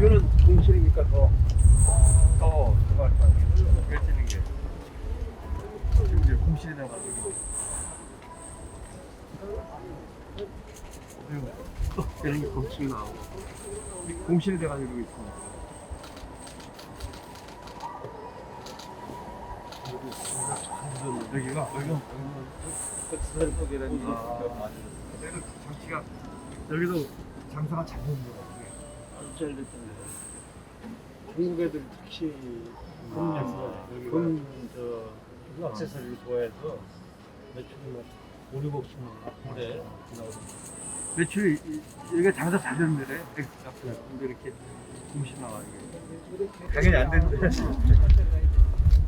이거는 공실이니까 더, 더, 그거 할거 아니에요. 결지는 게. 이제 공실이 나가지고. 게 공실이 나오고. 이 공실이 돼가지고 있습니다. 여기가, 여기가, 여기는 여기는 장치가, 여기도 장사가 잘 되는 거 같아요. 잘 됐던데. 중국 애들 특히 아, 여기가. 금저 액세서리를 좋아해서 매출이 막 5, 6억씩 올해 나오던데. 매출이 이- 이게 장사 잘 되는 데래. 근데 이렇게 공실 나와 이게. 당연히 안 되는데.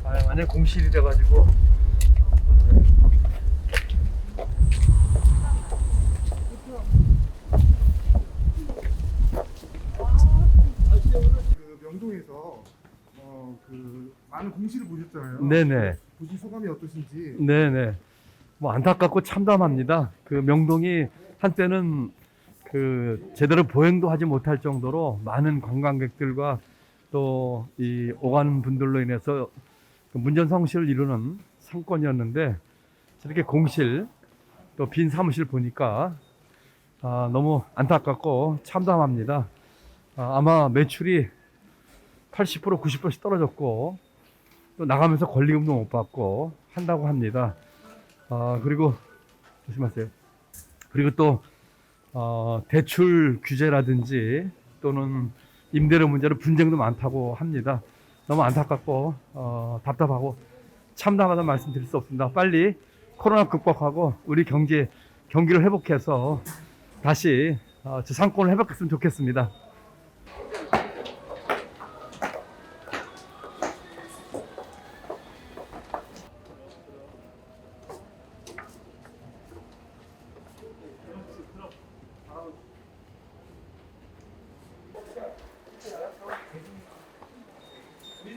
아, 완전 공실이 돼가지고. 그 명동에서 어, 그 많은 공시를 보셨잖아요. 네네. 보신 소감이 어떠신지. 네네. 뭐 안타깝고 참담합니다. 그 명동이 한때는 그 제대로 보행도 하지 못할 정도로 많은 관광객들과 또 이 오가는 분들로 인해서 그 문전성시를 이루는 상권이었는데 저렇게 공실 또 빈 사무실 보니까 아, 너무 안타깝고 참담합니다. 아, 아마 매출이 80% 90%씩 떨어졌고 또 나가면서 권리금도 못 받고 한다고 합니다. 아, 그리고 조심하세요. 그리고 또 어, 대출 규제라든지 또는 임대료 문제로 분쟁도 많다고 합니다. 너무 안타깝고 어, 답답하고 참담하다는 말씀 드릴 수 없습니다. 빨리 코로나 극복하고 우리 경제 경기를 회복해서 다시 어, 저 상권을 회복했으면 좋겠습니다.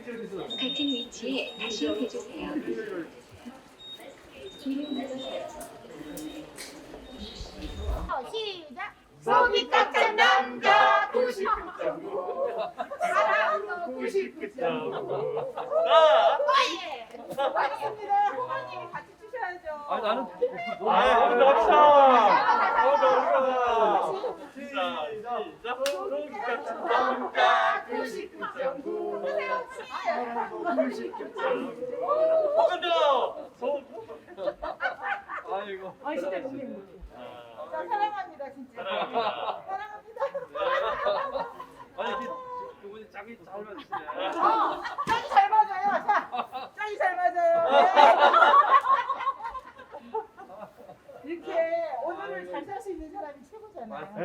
같은 위치에 다시 대주세요. 시작. 속이 꽉찬 남자 99.9 사랑도 99.9 예. 알겠습니다. 부모님이 같이 주셔야죠. 아, 나는 아, 합시다. 한번 더 합시다. 시작, 시작. 소기까지 남자 99.9. 소. 아이고. 아, 진짜 고객님. 자, 사랑합니다, 진짜. 사랑합니다. 사랑합니다. 아니 이게 두 분이 짝이 잘 맞으시네. 어, 짝이 잘 맞아요. 자, 짝이 잘 맞아요. 네. 이렇게 오늘을 잘 살 수 있는 사람이 최고잖아요. 네.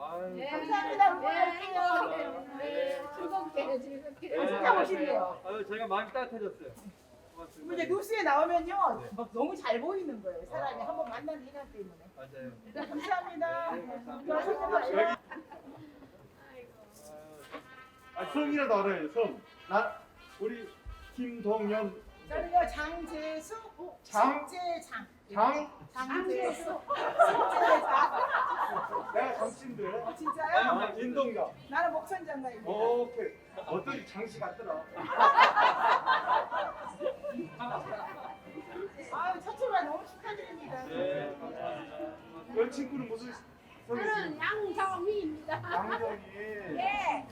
아유. 감사합니다. 응원할게요. 네. 진짜 멋있네요. 아유, 저희가 마음이 따뜻해졌어요. 고맙습니다. 이제 뉴스에 나오면요, 막 너무 잘 보이는 거예요. 사람이 한 번 만난 인연 때문에. 맞아요. 감사합니다. 네, 감사합니다. 감사합니다. 아, 성이라도 알아요, 성. 나, 우리 김동현 저는요, 장재수, 장? 장재장. 장? 장재수. 장재장. 장씨인데. 어, 진짜요? 아, 김동현. 나는 목선장가입니다. 오케이. 어떤 장씨 같더라. 아유, 첫 출발 너무 축하드립니다. 네, 감사합니다. 여 친구는 무슨 성이세요? 양정미입니다. 양정이. 예.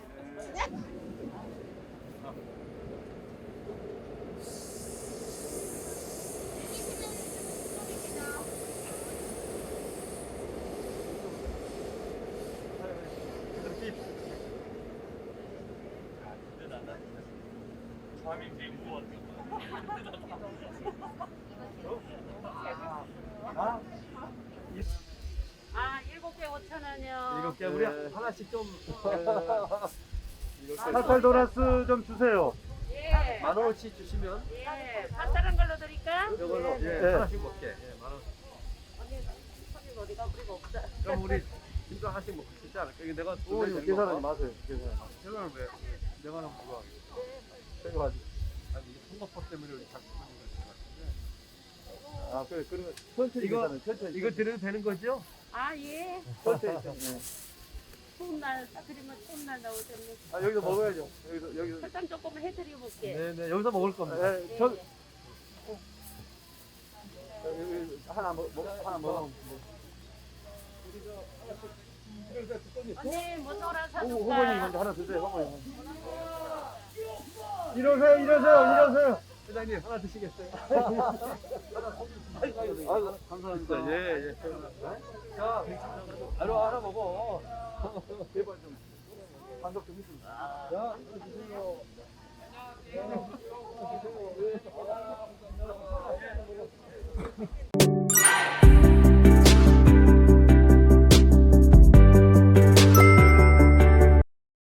무거웠어. 아, 일곱 개 오천 원이요. 이렇게 우리 하나씩 좀 사살 도나스 좀 주세요. 예. 만 원어치 주시면 예. 파스타는 걸로 드릴까? 이걸로 예, 네. 하나씩 먹게. 예, 만 원. 언니, 손님 어디가? 우리가 없다. 그럼 우리 김도 하나씩 수 있지 않을까? 이게 내가 오, 이거 계산하지 마세요. 계산. 계산을 왜? 내가 하면 누가 생각하지. 아니 이게 선거법 때문에 우리 자꾸 그런 것 같은 아, 그래, 그러면 천천히 이거- 계산해, 천천히. 이거 드려도 되는 거죠? 아, 예. 천천히. 천천히. 추운 날, 딱 그러면 추운 날 나오셨네. 아, 여기서 먹어야죠. 여기서, 여기서. 설탕 조금 해드려 볼게. 네네 여기서 먹을 겁니다. 예, 저, 여기, 여기 하나 먹, 먹, 하나 먹어. 언니, 뭐 썰어 후, 후보님 사줄까? 먼저 하나 드세요, 후보님. 일어서요, 일어서요, 일어서요. 회장님 하나 드시겠어요? 아이고, 감사합니다. 예 예. 자, 하나 하나 먹어. 제발 좀. 반석 좀 해주세요. 자, 주세요.